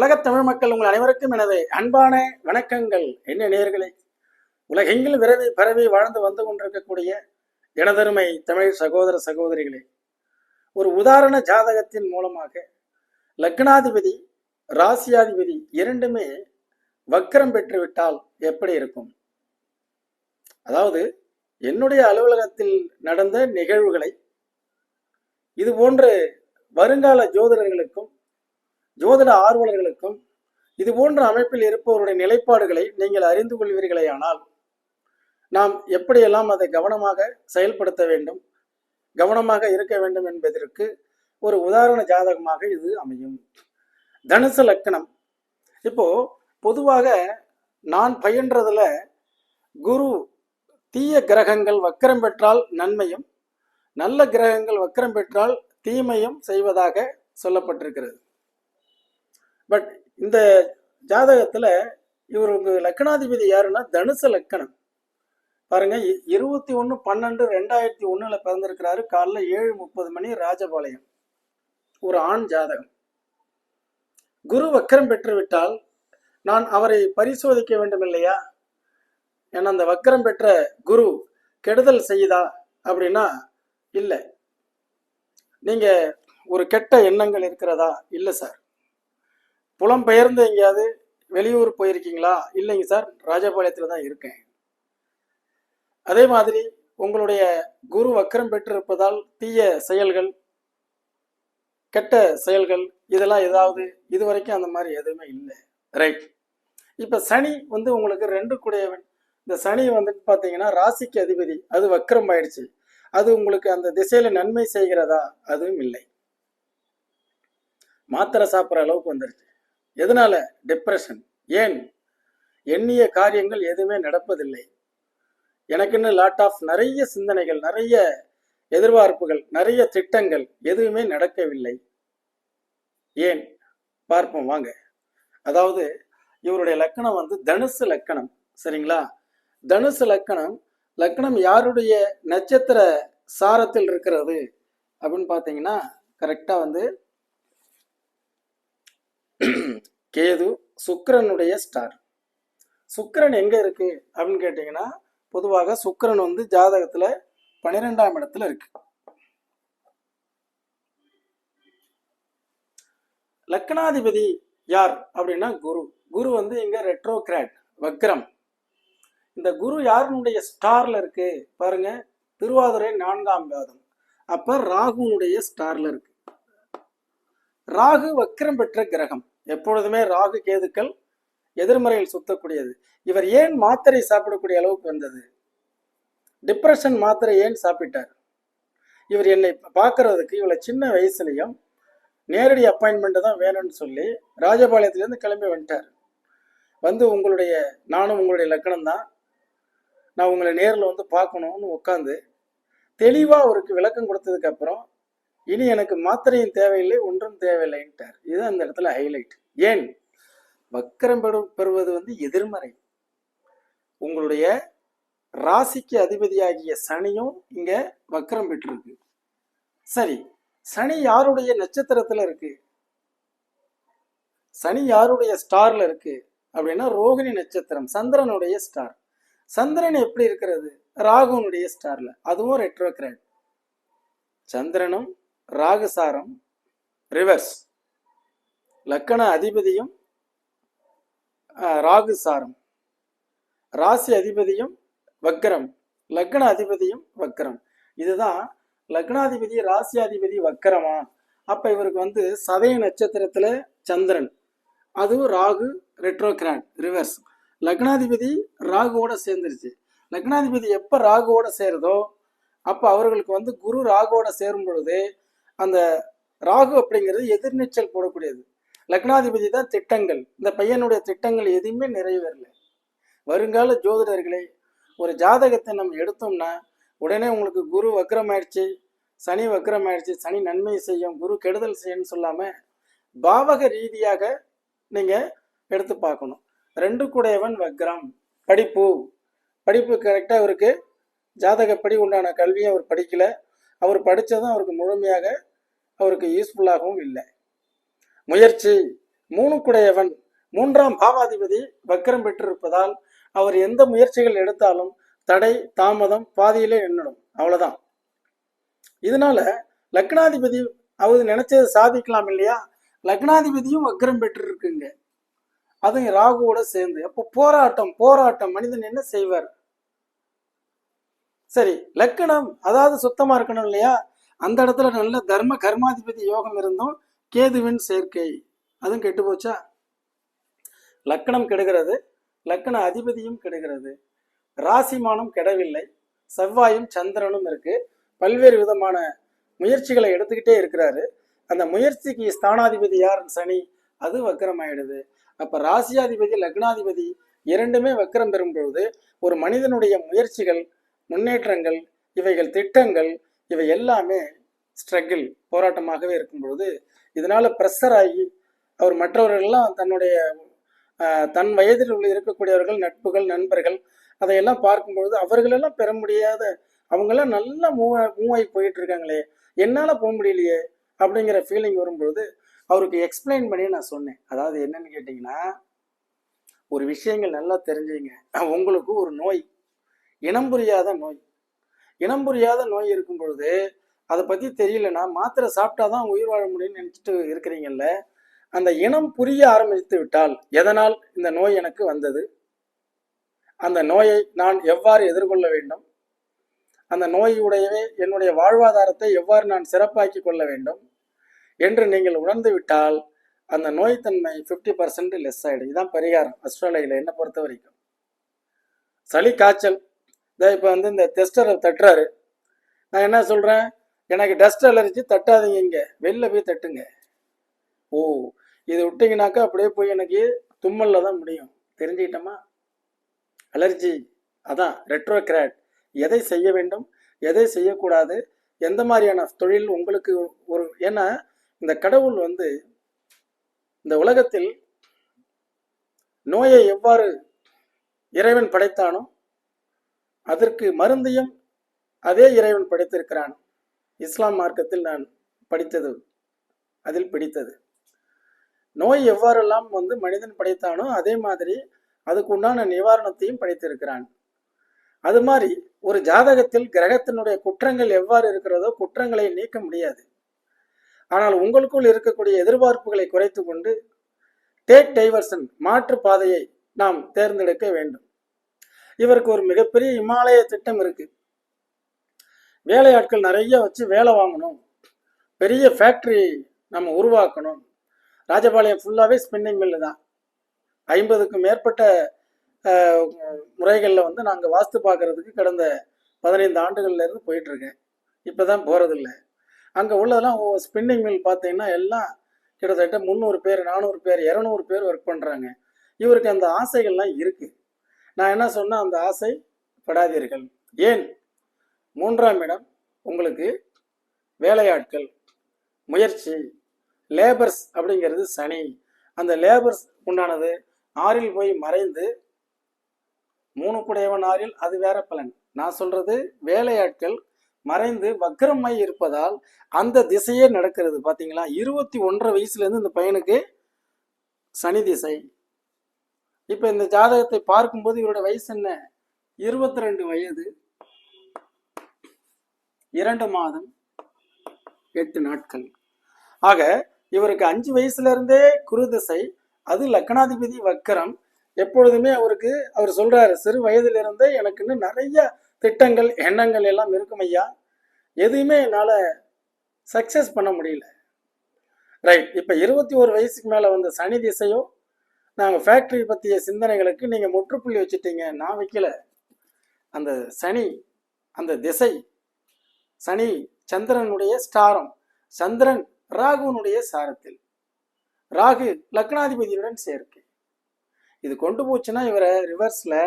உலகத் தமிழ் மக்கள் உங்கள் அனைவருக்கும் எனது அன்பான வணக்கங்கள். என்ன நேர்களே உலகெங்கில் விரவி பரவி வாழ்ந்து வந்து கொண்டிருக்கக்கூடிய எனதருமை தமிழ் சகோதர சகோதரிகளே ஒரு உதாரண ஜாதகத்தின் மூலமாக லக்னாதிபதி ராசியாதிபதி இரண்டுமே வக்கரம் பெற்றுவிட்டால் எப்படி இருக்கும்? அதாவது என்னுடைய அலுவலகத்தில் நடந்த நிகழ்வுகளை இது போன்று வருங்கால ஜோதிடர்களுக்கும் ஜோதிட ஆர்வலர்களுக்கும் இது போன்ற அமைப்பில் இருப்பவருடைய நிலைப்பாடுகளை நீங்கள் அறிந்து கொள்வீர்களேயானால் நாம் எப்படியெல்லாம் அதை கவனமாக செயல்படுத்த வேண்டும் கவனமாக இருக்க வேண்டும் என்பதற்கு ஒரு உதாரண ஜாதகமாக இது அமையும். தனுசு லக்கணம் இப்போ பொதுவாக நான் பயின்றதுல குரு தீய கிரகங்கள் வக்கரம் பெற்றால் நன்மையும் நல்ல கிரகங்கள் வக்கரம் பெற்றால் தீமையும் செய்வதாக சொல்லப்பட்டிருக்கிறது. பட் இந்த ஜாதகத்துல இவருக்கு லக்னாதிபதி யாருன்னா தனுசு லக்கணம். பாருங்க இ- இருபத்தி ஒன்று பன்னெண்டு ரெண்டாயிரத்தி ஒன்றில் பிறந்திருக்கிறாரு. காலைல ஏழு முப்பது மணி ராஜபாளையம். ஒரு ஆண் ஜாதகம். குரு வக்கரம் பெற்றுவிட்டால் நான் அவரை பரிசோதிக்க வேண்டும் இல்லையா? ஏன்னா அந்த வக்கரம் பெற்ற குரு கெடுதல் செய்யுதா அப்படின்னா இல்லை. நீங்கள் ஒரு கெட்ட எண்ணங்கள் இருக்கிறதா? இல்லை சார். புலம்பெயர்ந்து எங்கேயாவது வெளியூர் போயிருக்கீங்களா? இல்லைங்க சார். ராஜபாளையத்தில் தான் இருக்கேன். அதே மாதிரி உங்களுடைய குரு வக்கரம் பெற்றிருப்பதால் தீய செயல்கள் கெட்ட செயல்கள் இதெல்லாம் ஏதாவது இது வரைக்கும் அந்த மாதிரி எதுவுமே இல்லை. ரைட் இப்போ சனி வந்து உங்களுக்கு ரெண்டு கூடையவன். இந்த சனி வந்துட்டு பார்த்தீங்கன்னா ராசிக்கு அதிபதி. அது வக்கரம் ஆயிடுச்சு. அது உங்களுக்கு அந்த திசையில நன்மை செய்கிறதா? அதுவும் இல்லை. மாத்திரை சாப்பிட்ற அளவுக்கு வந்துருச்சு. எதனால? டிப்ரெஷன் ஏன்? எண்ணிய காரியங்கள் எதுவுமே நடப்பதில்லை. எனக்குன்னு லாட் ஆஃப் நிறைய சிந்தனைகள் நிறைய எதிர்பார்ப்புகள் நிறைய திட்டங்கள் எதுவுமே நடக்கவில்லை. ஏன்? பார்ப்போம் வாங்க. அதாவது இவருடைய லக்கணம் வந்து தனுசு லக்கணம் சரிங்களா? தனுசு லக்கணம் லக்கணம் யாருடைய நட்சத்திர சாரத்தில் இருக்கிறது? அப்படின்னு பார்த்தீங்கன்னா கரெக்டாக வந்து கேது சுக்கரனுடைய ஸ்டார் சுக்கரன் எங்க இருக்கு? அப்படின்னு கேட்டிங்கன்னா பொதுவாக சுக்கிரன் வந்து ஜாதகத்துல பன்னிரெண்டாம் இடத்துல இருக்கு. லக்னாதிபதி யார் அப்படின்னா குரு. குரு வந்து இங்க ரெட்ரோகிராட் வக்ரம். இந்த குரு யாருனுடைய ஸ்டார்ல இருக்கு? பாருங்க திருவாதிரை நான்காம் பாதம். அப்ப ராகுனுடைய ஸ்டார்ல இருக்கு. ராகு வக்ரம் பெற்ற கிரகம். எப்பொழுதுமே ராகு கேதுக்கள் எதிர்மறையில் சுத்தக்கூடியது. இவர் ஏன் மாத்திரை சாப்பிடக்கூடிய அளவுக்கு வந்தது? டிப்ரெஷன் மாத்திரை ஏன் சாப்பிட்டார்? இவர் என்னை பார்க்கறதுக்கு இவ்வளோ சின்ன வயசுலையும் நேரடி அப்பாயின்மெண்ட்டு தான் வேணும்னு சொல்லி ராஜபாளையத்துலேருந்து கிளம்பி வந்துட்டார். வந்து உங்களுடைய நானும் உங்களுடைய லக்கணம் தான். நான் உங்களை நேரில் வந்து பார்க்கணும்னு உட்காந்து தெளிவாக அவருக்கு விளக்கம் கொடுத்ததுக்கப்புறம் இனி எனக்கு மாத்திரையும் தேவையில்லை ஒன்றும் தேவையில்லைன்ட்டார். இது அந்த இடத்துல ஹைலைட் ஏன்? வக்கரம் பெறு பெறுவது வந்து எதிர்மறை. உங்களுடைய ராசிக்கு அதிபதியாகிய சனியும் இங்க வக்கரம் பெற்றிருக்கு. சரி சனி யாருடைய நட்சத்திரத்துல இருக்கு? சனி யாருடைய ஸ்டார்ல இருக்கு? அப்படின்னா ரோகிணி நட்சத்திரம் சந்திரனுடைய ஸ்டார் சந்திரன் எப்படி இருக்கிறது? ராகுனுடைய ஸ்டார்ல அதுவும் ரெட்ரோகிராட் சந்திரனும் ராகுசாரம் ரிவர்ஸ் லக்கண அதிபதியும் ராகுசாரம். ராசி அதிபதியும் வக்கரம். லக்ன அதிபதியும் வக்கரம். இதுதான் லக்னாதிபதி ராசியாதிபதி வக்கரமா? அப்ப இவருக்கு வந்து சதய நட்சத்திரத்துல சந்திரன். அதுவும் ராகு ரெட்ரோகிராட் ரிவர்ஸ் லக்னாதிபதி ராகுவோட சேர்ந்துருச்சு. லக்னாதிபதி எப்ப ராகுவோட சேருதோ அப்ப அவர்களுக்கு வந்து குரு ராகுவோட சேரும் பொழுது அந்த ராகு அப்படிங்கிறது எதிர்நீச்சல் போடக்கூடியது. லக்னாதிபதி தான் திட்டங்கள். இந்த பையனுடைய திட்டங்கள் எதுவுமே நிறைவேறல. வருங்கால ஜோதிடர்களை ஒரு ஜாதகத்தை நம்ம எடுத்தோம்னா உடனே உங்களுக்கு குரு வக்ரமாயிடுச்சு சனி வக்ரமாயிடுச்சு சனி நன்மை செய்யும் குரு கெடுதல் செய்யும்னு சொல்லாம பாவக ரீதியாக நீங்க எடுத்து பார்க்கணும். ரெண்டு கூடையவன் வக்ரம். படிப்பு. படிப்பு கரெக்டாக அவருக்கு ஜாதகப்படி உண்டான கல்வியை அவர் படிக்கல. அவர் படித்ததும் அவருக்கு முழுமையாக அவருக்கு யூஸ்ஃபுல்லாகவும் இல்லை. முயற்சி மூணுக்குடையவன் மூன்றாம் பாவாதிபதி வக்கரம் பெற்றிருப்பதால் அவர் எந்த முயற்சிகள் எடுத்தாலும் தடை தாமதம் பாதியிலே எண்ணிடும். அவ்வளவுதான். இதனால லக்னாதிபதி அவர் நினைச்சதை சாதிக்கலாம் இல்லையா? லக்னாதிபதியும் வக்கரம் பெற்றிருக்குங்க. அதுவும் ராகுவோட சேர்ந்து அப்போ போராட்டம் போராட்டம் மனிதன் என்ன செய்வார்? சரி லக்கணம் அதாவது சுத்தமா இருக்கணும் இல்லையா? அந்த இடத்துல நல்ல தர்ம கர்மாதிபதி யோகம் இருந்தும் கேதுவின் சேர்க்கை. அதுவும் கெட்டு போச்சா? லக்கணம் கெடுகிறது. லக்கண அதிபதியும் கெடுகிறது. ராசிமானம் கெடவில்லை. செவ்வாயும் சந்திரனும் இருக்கு. பல்வேறு விதமான முயற்சிகளை எடுத்துக்கிட்டே இருக்கிறாரு. அந்த முயற்சிக்கு ஸ்தானாதிபதி யார்? சனி. அது வக்கரமாயிடுது. அப்ப ராசியாதிபதி லக்னாதிபதி இரண்டுமே வக்கரம் பெறும் பொழுது ஒரு மனிதனுடைய முயற்சிகள் முன்னேற்றங்கள் இவைகள் திட்டங்கள் இவை எல்லாமே ஸ்ட்ரகிள் போராட்டமாகவே இருக்கும் பொழுது இதனால ப்ரெஷர் ஆகி அவர் மற்றவர்கள்லாம் தன்னுடைய தன் வயதில் உள்ள இருக்கக்கூடியவர்கள் நட்புகள் நண்பர்கள் அதையெல்லாம் பார்க்கும்பொழுது அவர்களெல்லாம் பெற முடியாத அவங்கெல்லாம் நல்லா மூவ் மூவ் ஆகி போயிட்டு இருக்காங்களே என்னால் போக முடியலையே அப்படிங்கிற ஃபீலிங் வரும்பொழுது அவருக்கு எக்ஸ்பிளைன் பண்ணி நான் சொன்னேன். அதாவது என்னன்னு கேட்டிங்கன்னா ஒரு விஷயங்கள் நல்லா தெரிஞ்சுங்க. உங்களுக்கு ஒரு நோய் இனம் புரியாத நோய். இனம் புரியாத நோய் இருக்கும் பொழுது அதை பற்றி தெரியலன்னா மாத்திரை சாப்பிட்டாதான் உயிர் வாழ முடியும்னு நினச்சிட்டு இருக்கிறீங்கல்ல அந்த இனம் புரிய ஆரம்பித்து விட்டால் எதனால் இந்த நோய் எனக்கு வந்தது? அந்த நோயை நான் எவ்வாறு எதிர்கொள்ள வேண்டும்? அந்த நோயுடையவே என்னுடைய வாழ்வாதாரத்தை எவ்வாறு நான் சிறப்பாக்கி கொள்ள வேண்டும்? என்று நீங்கள் உணர்ந்து விட்டால் அந்த நோய்த்தன்மை ஃபிஃப்டி பர்சன்ட் லெஸ் ஆகிடும் இதுதான் பரிகாரம். அஸ்ட்ராலஜியில் என்னை பொறுத்த வரைக்கும் சளி காய்ச்சல் இதை இப்போ வந்து இந்த டெஸ்டரை தட்டுறாரு. நான் என்ன சொல்கிறேன் எனக்கு டஸ்ட் அலர்ஜி தட்டாதீங்க இங்கே. வெளில போய் தட்டுங்க. ஓ இது விட்டிங்கனாக்கா அப்படியே போய் எனக்கு தும்மலில் தான் முடியும். தெரிஞ்சுக்கிட்டோமா? அலர்ஜி அதான் ரெட்ரோகிராட் எதை செய்ய வேண்டும்? எதை செய்யக்கூடாது? எந்த மாதிரியான தொழில் உங்களுக்கு ஒரு ஏன்னா இந்த கடவுள் வந்து இந்த உலகத்தில் நோயை எவ்வாறு இறைவன் படைத்தானோ அதற்கு மருந்தையும் அதே இறைவன் படைத்திருக்கிறான். இஸ்லாம் மார்க்கத்தில் நான் படித்தது அதில் பிடித்தது. நோய் எவ்வாறெல்லாம் வந்து மனிதன் படைத்தானோ அதே மாதிரி அதுக்கு உண்டான நிவாரணத்தையும் படைத்திருக்கிறான். அது மாதிரி ஒரு ஜாதகத்தில் கிரகத்தினுடைய குற்றங்கள் எவ்வாறு இருக்கிறதோ குற்றங்களை நீக்க முடியாது. ஆனால் உங்களுக்குள் இருக்கக்கூடிய எதிர்பார்ப்புகளை குறைத்து கொண்டு டேக் டைவர்சன் மாற்று பாதையை நாம் தேர்ந்தெடுக்க வேண்டும். இவருக்கு ஒரு மிகப்பெரிய இமாலய திட்டம் இருக்கு. வேலையாட்கள் நிறைய வச்சு வேலை வாங்கணும். பெரிய ஃபேக்ட்ரி நம்ம உருவாக்கணும். ராஜபாளையம் ஃபுல்லாகவே ஸ்பின்னிங் மில்லு தான். ஐம்பதுக்கும் மேற்பட்ட முறைகளில் வந்து நாங்கள் வாஸ்து பார்க்கறதுக்கு கடந்த பதினைந்து ஆண்டுகள்லேருந்து போயிட்டுருக்கேன். இப்போ தான் போகிறதில்ல அங்கே உள்ளதெல்லாம் ஸ்பின்னிங் மில் பார்த்தீங்கன்னா எல்லாம் கிட்டத்தட்ட முந்நூறு பேர் நானூறு பேர் இரநூறு பேர் ஒர்க் பண்ணுறாங்க இவருக்கு அந்த ஆசைகள்லாம் இருக்குது நான் என்ன சொன்னால் அந்த ஆசை படாதீர்கள் ஏன்? மூன்றாம் இடம் உங்களுக்கு வேலையாட்கள் முயற்சி லேபர்ஸ் அப்படிங்கிறது சனி. அந்த லேபர்ஸ் உண்டானது ஆறில் போய் மறைந்து மூணு குடையவன் ஆறில் அது வேற பலன். நான் சொல்றது வேலையாட்கள் மறைந்து வக்கரமாய் இருப்பதால் அந்த திசையே நடக்கிறது. பாத்தீங்களா? இருபத்தி ஒன்றரை வயசுல இருந்து இந்த பையனுக்கு சனி திசை. இப்ப இந்த ஜாதகத்தை பார்க்கும்போது இவரோட வயசு என்ன? இருபத்தி ரெண்டு வயது. இரண்டு மாதம் எட்டு நாட்கள். ஆக இவருக்கு அஞ்சு வயசுல இருந்தே குரு திசை அது லக்னாதிபதி வக்கரம். எப்பொழுதுமே அவருக்கு அவர் சொல்றாரு சிறு வயதிலிருந்தே இருந்தே நிறைய திட்டங்கள் எண்ணங்கள் எல்லாம் இருக்கும் ஐயா. எதுவுமே என்னால் சக்ஸஸ் பண்ண முடியல. ரைட் இப்போ இருபத்தி ஒரு வயசுக்கு மேலே வந்த சனி திசையோ நாங்கள் ஃபேக்ட்ரி பற்றிய சிந்தனைகளுக்கு நீங்கள் முற்றுப்புள்ளி வச்சுட்டீங்க. நான் வைக்கல. அந்த சனி அந்த திசை சனி சந்திரனுடைய ஸ்டாரம் சந்திரன் ராகுனுடைய சாரத்தில். ராகு லக்னாதிபதியுடன் சேர்க்கை. இது கொண்டு போச்சுன்னா இவரை ரிவர்ஸில்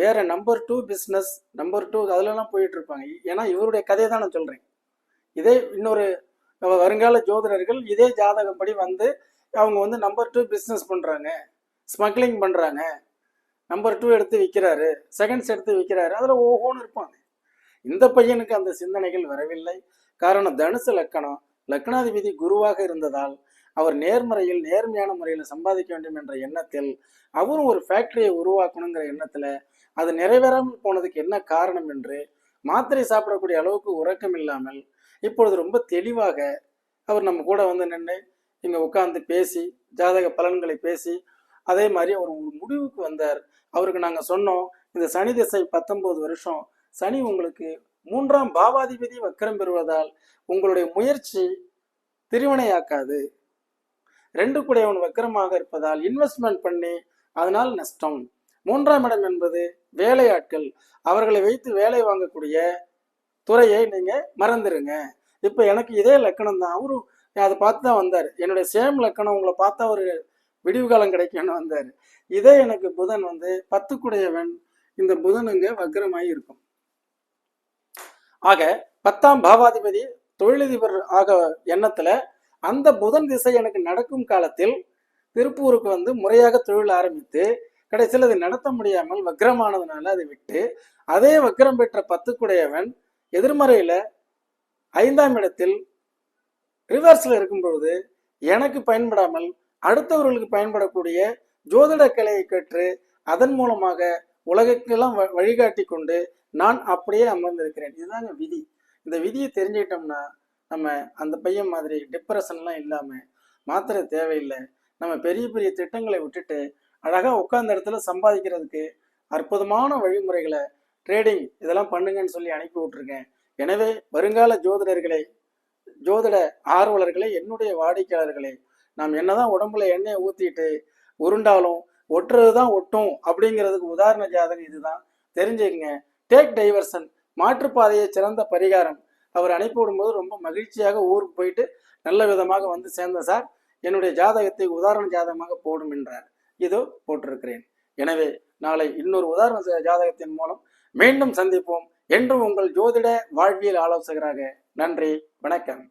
வேற number two business number two அதிலலாம் போயிட்டு இருப்பாங்க ஏன்னா இவருடைய கதையை தான் நான் சொல்கிறேன் இதே இன்னொரு வருங்கால ஜோதிடர்கள் இதே ஜாதகப்படி வந்து அவங்க வந்து நம்பர் டூ பிஸ்னஸ் பண்ணுறாங்க ஸ்மக்லிங் பண்ணுறாங்க நம்பர் டூ எடுத்து விற்கிறாரு செகண்ட்ஸ் எடுத்து விற்கிறாரு அதில் ஓஹோன்னு இருப்பாங்க. இந்த பையனுக்கு அந்த சிந்தனைகள் வரவில்லை. காரணம் தனுசு லக்கணம். லக்னாதிபதி குருவாக இருந்ததால் அவர் நேர்மறையில் நேர்மையான முறையில் சம்பாதிக்க வேண்டும் என்ற எண்ணத்தில் அவரும் ஒரு ஃபேக்டரியை உருவாக்கணுங்கிற எண்ணத்தில் அது நிறைவேறாமல் போனதுக்கு என்ன காரணம் என்று மாத்திரை சாப்பிடக்கூடிய அளவுக்கு உறக்கம் இல்லாமல் இப்பொழுது ரொம்ப தெளிவாக அவர் நம்ம கூட வந்து நின்று நீங்கள் உட்காந்து பேசி ஜாதக பலன்களை பேசி அதே மாதிரி அவர் ஒரு முடிவுக்கு வந்தார். அவருக்கு நாங்கள் சொன்னோம் இந்த சனி திசை பத்தொன்பது வருஷம் சனி உங்களுக்கு மூன்றாம் பாவாதிபதி வக்கரம் பெறுவதால் உங்களுடைய முயற்சி திருவினையாக்காது ரெண்டு குடையவன் வக்கரமாக இருப்பதால் இன்வெஸ்ட்மெண்ட் பண்ணி அதனால் நஷ்டம். மூன்றாம் இடம் என்பது வேலையாட்கள். அவர்களை வைத்து வேலை வாங்கக்கூடிய துறையை நீங்க மறந்துருங்க. இப்ப எனக்கு இதே லக்கணம் தான் அவரும் அதை பார்த்து தான் வந்தார். என்னுடைய சேம் லக்கணம் உங்களை பார்த்தா ஒரு விடிவு காலம் கிடைக்கும்னு வந்தார். இதே எனக்கு புதன் வந்து பத்துக்குடையவன். இந்த புதனுங்க வக்ரமாய் இருக்கும். ஆக பத்தாம் பாவாதிபதி தொழிலதிபர் ஆக எண்ணத்துல அந்த புதன் திசை எனக்கு நடக்கும் காலத்தில் திருப்பூருக்கு வந்து முறையாக தொழில் ஆரம்பித்து கடைசியில் அதை நடத்த முடியாமல் வக்ரமானதுனால அதை விட்டு அதே வக்ரம் பெற்ற பத்துக்குடையவன் எதிர்மறையில ஐந்தாம் இடத்தில் ரிவர்ஸில் இருக்கும் பொழுது எனக்கு பயன்படாமல் அடுத்தவர்களுக்கு பயன்படக்கூடிய ஜோதிட கலையை கற்று அதன் மூலமாக உலகக்கெல்லாம் வ- வழிகாட்டி கொண்டு நான் அப்படியே அமர்ந்திருக்கிறேன். இதுதாங்க விதி. இந்த விதியை தெரிஞ்சுக்கிட்டோம்னா நம்ம அந்த பையன் மாதிரி டிப்ரெஷன்லாம் இல்லாமல் மாத்திரை தேவையில்லை. நம்ம பெரிய பெரிய திட்டங்களை விட்டுட்டு அழகாக உட்காந்த இடத்துல சம்பாதிக்கிறதுக்கு அற்புதமான வழிமுறைகளை ட்ரேடிங் இதெல்லாம் பண்ணுங்கன்னு சொல்லி அனுப்பி விட்டுருக்கேன். எனவே வருங்கால ஜோதிடர்களை ஜோதிட ஆர்வலர்களே என்னுடைய வாடிக்கையாளர்களே நாம் என்னதான் உடம்புல எண்ணெயை ஊத்திட்டு உருண்டாலும் ஒட்டுறது தான் ஒட்டும் அப்படிங்கிறதுக்கு உதாரண ஜாதகம் இதுதான். தெரிஞ்சுக்கங்க. டேக் டைவர்சன் மாற்றுப்பாதையை சிறந்த பரிகாரம். அவர் அனுப்பி விடும்போது ரொம்ப மகிழ்ச்சியாக ஊருக்கு போயிட்டு நல்ல விதமாக வந்து சேர்ந்த சார். என்னுடைய ஜாதகத்தை உதாரண ஜாதகமாக போடும் என்றார். இதோ போட்டிருக்கிறேன். எனவே நாளை இன்னொரு உதாரண ஜாதகத்தின் மூலம் மீண்டும் சந்திப்போம் என்றும் உங்கள் ஜோதிட வாழ்வியல் ஆலோசகராக. நன்றி வணக்கம்.